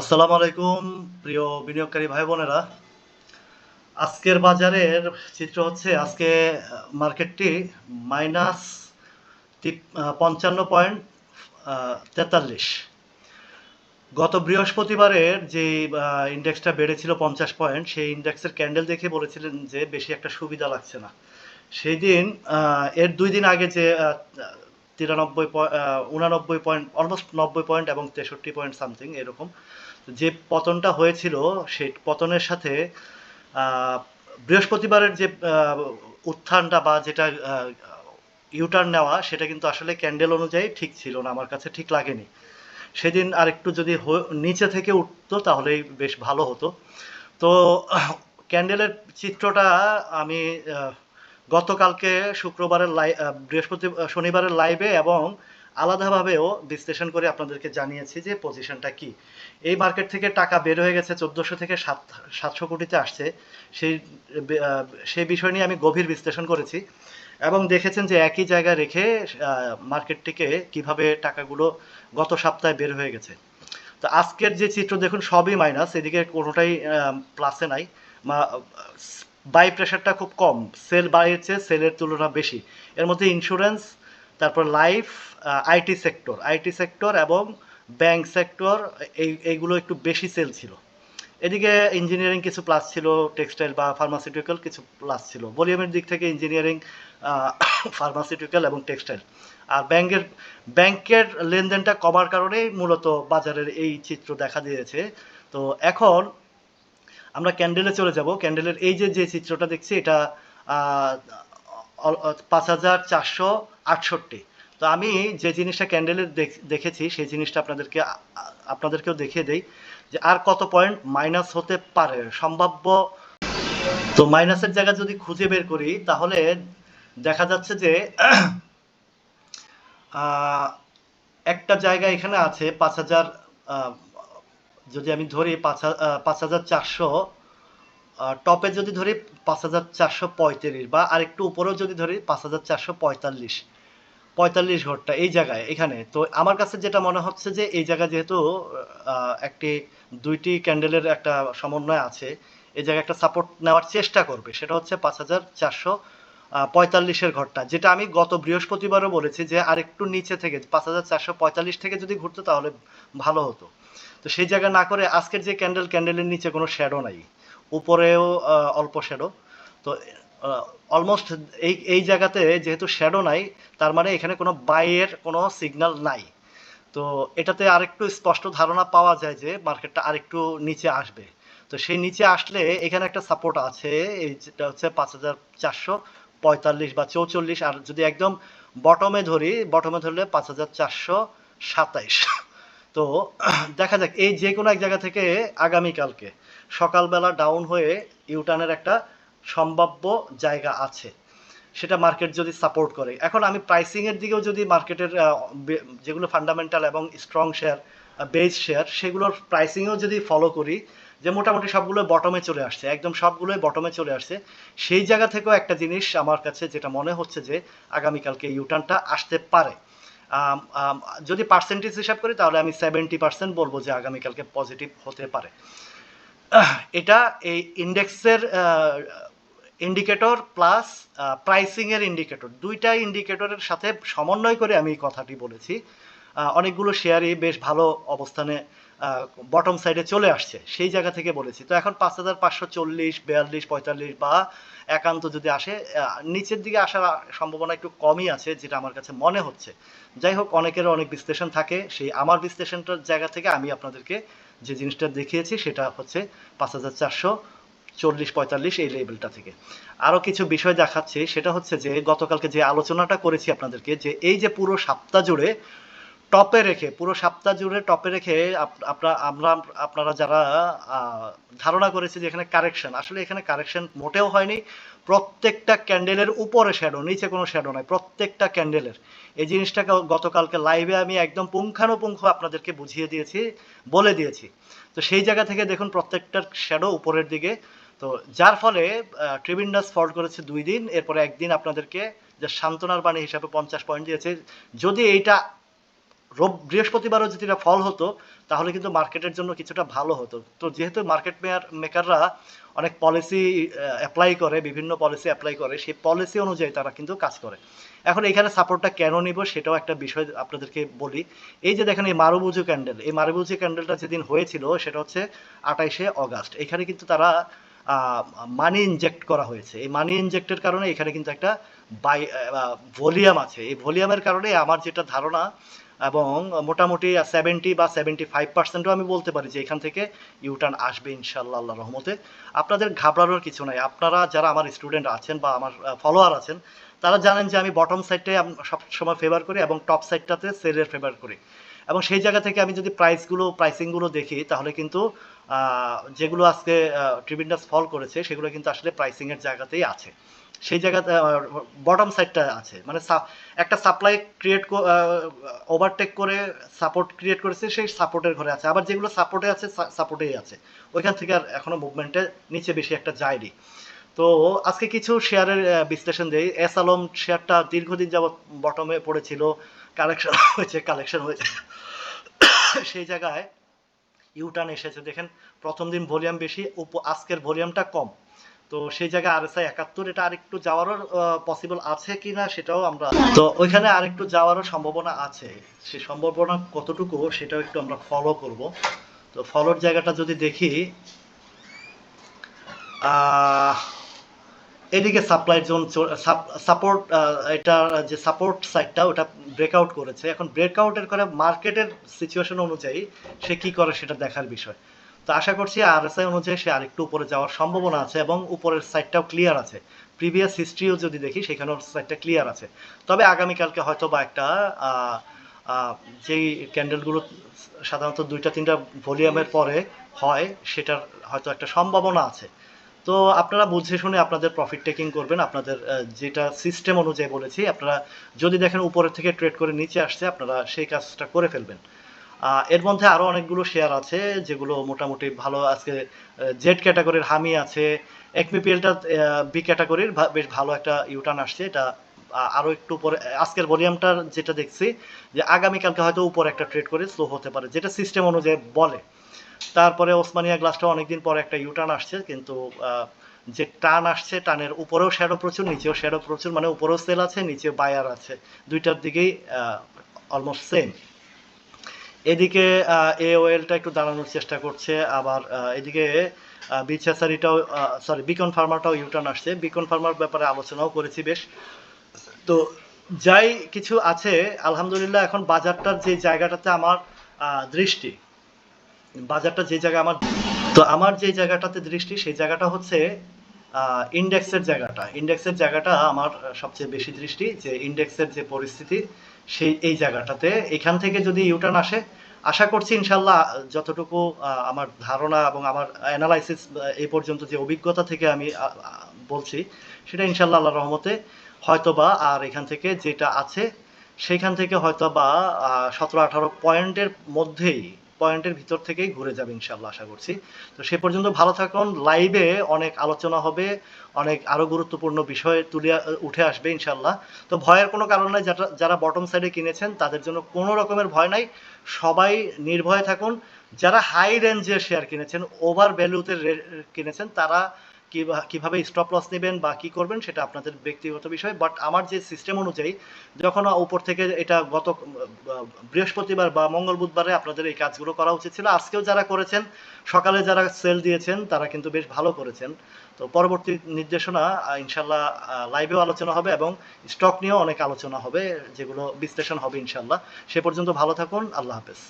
আসসালামু আলাইকুম, প্রিয় বিনিয়োগকারী ভাই বোনেরা। আজকের বাজারের চিত্র হচ্ছে আজকে মার্কেটটি মাইনাস পঞ্চান্ন পয়েন্ট তেতাল্লিশ। গত বৃহস্পতিবারের যে ইন্ডেক্সটা বেড়েছিল পঞ্চাশ পয়েন্ট, সেই ইন্ডেক্সের ক্যান্ডেল দেখে বলেছিলেন যে বেশি একটা সুবিধা লাগছে না। সেই দিন এর দুই দিন আগে যে তিরানব্বই পয়েন্ট উনানব্বই পয়েন্ট, অলমোস্ট নব্বই পয়েন্ট এবং তেষট্টি পয়েন্ট সামথিং, এরকম। যে পতনটা হয়েছিল সেই পতনের সাথে বৃহস্পতিবারের যে উত্থানটা বা যেটা ইউটার্ন নেওয়া, সেটা কিন্তু আসলে ক্যান্ডেল অনুযায়ী ঠিক ছিল না, আমার কাছে ঠিক লাগেনি। সেদিন আর একটু যদি নিচে থেকে উঠতো তাহলেই বেশ ভালো হতো। তো, ক্যান্ডেলের চিত্রটা আমি গতকালকে শুক্রবারের লাই বৃহস্পতি, শনিবারের লাইভে এবং আলাদাভাবেও বিশ্লেষণ করে আপনাদেরকে জানিয়েছি যে পজিশনটা কি। এই মার্কেট থেকে টাকা বের হয়ে গেছে, চোদ্দোশো থেকে সাত, সাতশো কোটিতে আসছে। সেই সেই বিষয় নিয়ে আমি গভীর বিশ্লেষণ করেছি এবং দেখেছেন যে একই জায়গায় রেখে মার্কেটটিকে কীভাবে টাকাগুলো গত সপ্তাহে বের হয়ে গেছে। তো আজকের যে চিত্র দেখুন, সবই মাইনাস এদিকে কোনোটাই প্লাসে নাই। বাই প্রেশারটা খুব কম সেল বাড়িয়েছে সেলের তুলনা বেশি। এর মধ্যে ইন্স্যুরেন্স তারপর life IT sector IT sector এবং ব্যাংক সেক্টর এই, এইগুলো একটু বেশি সেল ছিল। এদিকে ইঞ্জিনিয়ারিং কিছু প্লাস ছিল টেক্সটাইল বা ফার্মাসিউটিক্যাল কিছু প্লাস ছিল। ভলিউমের দিক থেকে ইঞ্জিনিয়ারিং ফার্মাসিউটিক্যাল এবং টেক্সটাইল আর ব্যাংকের ব্যাংকের লেনদেনটা কমার কারণেই মূলত বাজারের এই চিত্র দেখা দিয়েছে। তো এখন আমরা ক্যান্ডেলে চলে যাব। ক্যান্ডেলের এই যে যে চিত্রটা দেখছি, এটা পাঁচ হাজার চারশো আটষট্টি। তো আমি যে জিনিসটা ক্যান্ডেলের দেখেছি, সেই জিনিসটা আপনাদেরকে আপনাদেরকেও দেখিয়ে দেই যে আর কত পয়েন্ট মাইনাস হতে পারে, সম্ভাব্য। তো মাইনাসের জায়গা যদি খুঁজে বের করি, তাহলে দেখা যাচ্ছে যে একটা জায়গা এখানে আছে পাঁচ হাজার যদি আমি ধরি পাঁচ পাঁচ হাজার চারশো টপে যদি ধরি পাঁচ হাজার চারশো পঁয়ত্রিশ বা আরেকটু উপরেও যদি ধরি পাঁচ হাজার চারশো পঁয়তাল্লিশ পঁয়তাল্লিশ ঘরটা এই জায়গায়, এখানে। তো আমার কাছে যেটা মনে হচ্ছে যে এই জায়গায় যেহেতু একটি, দুইটি ক্যান্ডেলের একটা সমন্বয় আছে, এই জায়গায় একটা সাপোর্ট নেওয়ার চেষ্টা করবে, সেটা হচ্ছে পাঁচ হাজার চারশো পঁয়তাল্লিশের ঘরটা। যেটা আমি গত বৃহস্পতিবারও বলেছি যে আরেকটু নিচে থেকে, পাঁচ হাজার চারশো পঁয়তাল্লিশ থেকে যদি ঘুরতো তাহলে ভালো হতো। তো সেই জায়গা না করে আজকের যে ক্যান্ডেল, ক্যান্ডেলের নিচে কোনো শ্যাডো নাই। উপরেও অল্প শ্যাডো তো অলমোস্ট এই এই জায়গাতে যেহেতু শ্যাডো নাই, তার মানে এখানে কোনো বাইয়ের কোনো সিগন্যাল নাই। তো, এটাতে আরেকটু স্পষ্ট ধারণা পাওয়া যায় যে মার্কেটটা আরেকটু নিচে আসবে। তো, সেই নিচে আসলে এখানে একটা সাপোর্ট আছে, এই যেটা হচ্ছে পাঁচ হাজার চারশো পঁয়তাল্লিশ বা চৌচল্লিশ। আর যদি একদম বটমে ধরি বটমে ধরলে পাঁচ হাজার চারশো সাতাইশ। তো দেখা যাক, এই যে কোনো এক জায়গা থেকে আগামীকালকে সকালবেলা ডাউন হয়ে ইউটার্নের একটা সম্ভাব্য জায়গা আছে, সেটা মার্কেট যদি সাপোর্ট করে। এখন আমি প্রাইসিং এর দিকেও যদি মার্কেটের যেগুলো ফান্ডামেন্টাল এবং স্ট্রং শেয়ার বেস শেয়ার সেগুলোর প্রাইসিংও যদি ফলো করি, যে মোটামুটি সবগুলো বটমে চলে আসছে, একদম সবগুলোই বটমে চলে আসছে, সেই জায়গা থেকেও একটা জিনিস আমার কাছে যেটা মনে হচ্ছে যে আগামীকালকে ইউটার্নটা আসতে পারে। যদি পার্সেন্টেজ হিসাব করি, তাহলে আমি সেভেন্টি পার্সেন্ট বলব যে আগামীকালকে পজিটিভ হতে পারে। এটা এই ইন্ডেক্সের ইন্ডিকেটর প্লাস প্রাইসিংয়ের ইন্ডিকেটর দুইটা ইন্ডিকেটরের সাথে সমন্বয় করে আমি এই কথাটি বলেছি। অনেকগুলো শেয়ারই বেশ ভালো অবস্থানে বটম সাইডে চলে আসছে, সেই জায়গা থেকে বলেছি। তো এখন পাঁচ হাজার পাঁচশো চল্লিশ, বিয়াল্লিশ, পঁয়তাল্লিশ বা একান্ত যদি আসে নিচের দিকে আসার সম্ভাবনা একটু কমই আছে, যেটা আমার কাছে মনে হচ্ছে। যাই হোক অনেকের অনেক বিশ্লেষণ থাকে। সেই আমার বিশ্লেষণটার জায়গা থেকে আমি আপনাদেরকে যে জিনিসটা দেখিয়েছি, সেটা হচ্ছে পাঁচ হাজার চারশো চল্লিশ, পঁয়তাল্লিশ এই লেভেলটা থেকে। আরও কিছু বিষয় দেখাচ্ছি, সেটা হচ্ছে যে গতকালকে যে আলোচনাটা করেছি আপনাদেরকে, যে এই যে পুরো সপ্তাহ জুড়ে টপে রেখে, পুরো সপ্তাহ জুড়ে টপে রেখে আপ- আপনারা আমরা, আপনারা যারা ধারণা করেছে যে এখানে কারেকশন, আসলে এখানে কারেকশন মোটেও হয়নি। প্রত্যেকটা ক্যান্ডেলের উপরে শ্যাডো নিচে কোনো শ্যাডো নাই, প্রত্যেকটা ক্যান্ডেলের। এই জিনিসটাকে গতকালকে লাইভে আমি একদম পুঙ্খানুপুঙ্খ আপনাদেরকে বুঝিয়ে দিয়েছি, বলে দিয়েছি। তো সেই জায়গা থেকে দেখুন প্রত্যেকটার শ্যাডো উপরের দিকে। তো যার ফলে ট্রিবিন্ডাস ফল করেছে দুই দিন, এরপরে একদিন আপনাদেরকে যে সান্ত্বনার বাণী হিসাবে পঞ্চাশ পয়েন্ট দিয়েছে। যদি এইটা রোব, বৃহস্পতিবারও যদি এটা ফল হতো, তাহলে কিন্তু মার্কেটের জন্য কিছুটা ভালো হতো। তো যেহেতু মার্কেট মেয়ার, মেকাররা অনেক পলিসি অ্যাপ্লাই করে, বিভিন্ন পলিসি অ্যাপ্লাই করে, সেই পলিসি অনুযায়ী তারা কিন্তু কাজ করে। এখন এখানে সাপোর্টটা কেন নিব সেটাও একটা বিষয় আপনাদেরকে বলি। এই যে দেখেন এই মারুবুজু ক্যান্ডেল এই মারুবুজু ক্যান্ডেলটা যেদিন হয়েছিল সেটা হচ্ছে আঠাইশে অগাস্ট। এখানে কিন্তু তারা মানি ইনজেক্ট করা হয়েছে। এই মানি ইনজেক্টের কারণে এখানে কিন্তু একটা বাই ভলিউম আছে। এই ভলিউমের কারণে আমার যেটা ধারণা এবং মোটামুটি সেভেন্টি বা সেভেন্টি ফাইভ পার্সেন্টও আমি বলতে পারি যে এখান থেকে ইউটার্ন আসবে ইনশাল্লাহ আল্লাহ রহমতে। আপনাদের ঘাবড়ানোর কিছু নাই। আপনারা যারা আমার স্টুডেন্ট আছেন বা আমার ফলোয়ার আছেন, তারা জানেন যে আমি বটম সাইডটাই সবসময় ফেভার করি এবং টপ সাইডটাতে সেলের ফেভার করি। এবং সেই জায়গা থেকে আমি যদি প্রাইসগুলো প্রাইসিংগুলো দেখি, তাহলে কিন্তু যেগুলো আজকে ট্রিবিন্ডাস ফল করেছে, সেগুলো কিন্তু আসলে প্রাইসিংয়ের জায়গাতেই আছে। সেই জায়গাতে বটম সাইডটা আছে। মানে একটা সাপ্লাই ক্রিয়েট ওভারটেক করে সাপোর্ট ক্রিয়েট করেছে, সেই সাপোর্টের ঘরে আছে। আবার যেগুলো সাপোর্টে আছে সাপোর্টেই আছে। ওইখান থেকে আর এখনও মুভমেন্টে নিচে বেশি একটা যায়নি। তো আজকে কিছু শেয়ারের বিশ্লেষণ দেই। এস আলম শেয়ারটা দীর্ঘদিন যাবৎ বটমে পড়েছিল। কালেকশন হয়েছে কালেকশন হয়েছে। সেই জায়গায় ইউটার্ন এসেছে। দেখেন, প্রথম দিন ভলিউম বেশি আজকের ভলিউমটা কম। তো সেই জায়গায় আর এস আই একাত্তর, এটা আরেকটু যাওয়ারও পসিবল আছে কিনা সেটাও আমরা তো ওইখানে আরেকটু যাওয়ারও সম্ভাবনা আছে। সে সম্ভাবনা কতটুকু সেটাও একটু আমরা ফলো করব। তো ফলোর জায়গাটা যদি দেখি এদিকে সাপ্লাই জোন সাপোর্ট এটা যে সাপোর্ট সাইডটা ওটা ব্রেকআউট করেছে। এখন ব্রেকআউটের করে মার্কেটের সিচুয়েশন অনুযায়ী সে কি করে সেটা দেখার বিষয়। তো আশা করছি আর এস আই অনুযায়ী সে আরেকটু উপরে যাওয়ার সম্ভাবনা আছে এবং উপরের সাইডটাও ক্লিয়ার আছে। প্রিভিয়াস হিস্ট্রিও যদি দেখি, সেখানেও সাইডটা ক্লিয়ার আছে। তবে আগামীকালকে হয়তো বা একটা যেই ক্যান্ডেলগুলো সাধারণত দুইটা, তিনটা ভলিউমের পরে হয়, সেটার হয়তো একটা সম্ভাবনা আছে। তো আপনারা বুঝে শুনে আপনাদের প্রফিট টেকিং করবেন, আপনাদের যেটা সিস্টেম অনুযায়ী বলেছি, আপনারা যদি দেখেন উপরের থেকে ট্রেড করে নিচে আসছে, আপনারা সেই কাজটা করে ফেলবেন। এর মধ্যে আরও অনেকগুলো শেয়ার আছে, যেগুলো মোটামুটি ভালো আজকে জেড ক্যাটাগরির হামি আছে একমিপিএলটা বি ক্যাটাগরির বেশ ভালো একটা ইউটার্ন আসছে, এটা আরও একটু উপরে, আজকের ভলিউমটার যেটা দেখছি, যে আগামীকালকে হয়তো উপরে একটা ট্রেড করে স্লো হতে পারে, যেটা সিস্টেম অনুযায়ী বলে। তারপরে ওসমানিয়া গ্লাসটা অনেকদিন পরে একটা ইউটার্ন আসছে, কিন্তু যে টান আসছে টানের উপরেও শ্যাডো প্রচুর, নিচেও শ্যাডো প্রচুর মানে উপরেও সেল আছে, নিচেও বায়ার আছে। দুইটার দিকেই অলমোস্ট সেম এদিকে এ ওয়েলটা একটু দাঁড়ানোর চেষ্টা করছে, আবার এদিকে বিছাসারিটাও সরি বিকন ফার্মারটাও ইউটার্ন আসছে। বিকন ফার্মার ব্যাপারে আলোচনাও করেছি বেশ। তো যাই কিছু আছে, আলহামদুলিল্লাহ এখন বাজারটার যে জায়গাটাতে আমার দৃষ্টি বাজারটা যে জায়গায় আমার তো আমার যে জায়গাটাতে দৃষ্টি, সেই জায়গাটা হচ্ছে ইন্ডেক্সের জায়গাটা। ইন্ডেক্সের জায়গাটা আমার সবচেয়ে বেশি দৃষ্টি, যে ইন্ডেক্সের যে পরিস্থিতি, সেই এই জায়গাটাতে। এখান থেকে যদি ইউটার্ন আসে, আশা করছি ইনশাল্লাহ, যতটুকু আমার ধারণা এবং আমার অ্যানালাইসিস এই পর্যন্ত যে অভিজ্ঞতা থেকে আমি বলছি, সেটা ইনশাল্লাহ আল্লাহ রহমতে হয়তোবা, আর এখান থেকে যেটা আছে, সেখান থেকে হয়তো বা সতেরো আঠারো পয়েন্টের মধ্যেই পয়েন্টের ভিতর থেকেই ঘুরে যাবে ইনশাল্লাহ আশা করছি। তো সে পর্যন্ত ভালো থাকুন। লাইভে অনেক আলোচনা হবে, অনেক আরও গুরুত্বপূর্ণ বিষয় তুলে উঠে আসবে ইনশাল্লাহ তো ভয়ের কোনো কারণ নাই, যারা যারা বটম সাইডে কিনেছেন, তাদের জন্য কোনো রকমের ভয় নাই। সবাই নির্ভয়ে থাকুন। যারা হাই রেঞ্জের শেয়ার কিনেছেন ওভার ভ্যালুতে কিনেছেন, তারা কীভাবে স্টপ লস নেবেন বা কি করবেন সেটা আপনাদের ব্যক্তিগত বিষয় বাট আমার যে সিস্টেম অনুযায়ী যখন উপর থেকে এটা গত বৃহস্পতিবার বা মঙ্গল বুধবারে আপনাদের এই কাজগুলো করা উচিত ছিল। আজকেও যারা করেছেন, সকালে যারা সেল দিয়েছেন, তারা কিন্তু বেশ ভালো করেছেন। তো পরবর্তী নির্দেশনা ইনশাল্লাহ লাইভেও আলোচনা হবে এবং স্টক নিয়েও অনেক আলোচনা হবে, যেগুলো বিশ্লেষণ হবে ইনশাল্লাহ। সে পর্যন্ত ভালো থাকুন, আল্লাহ হাফেজ।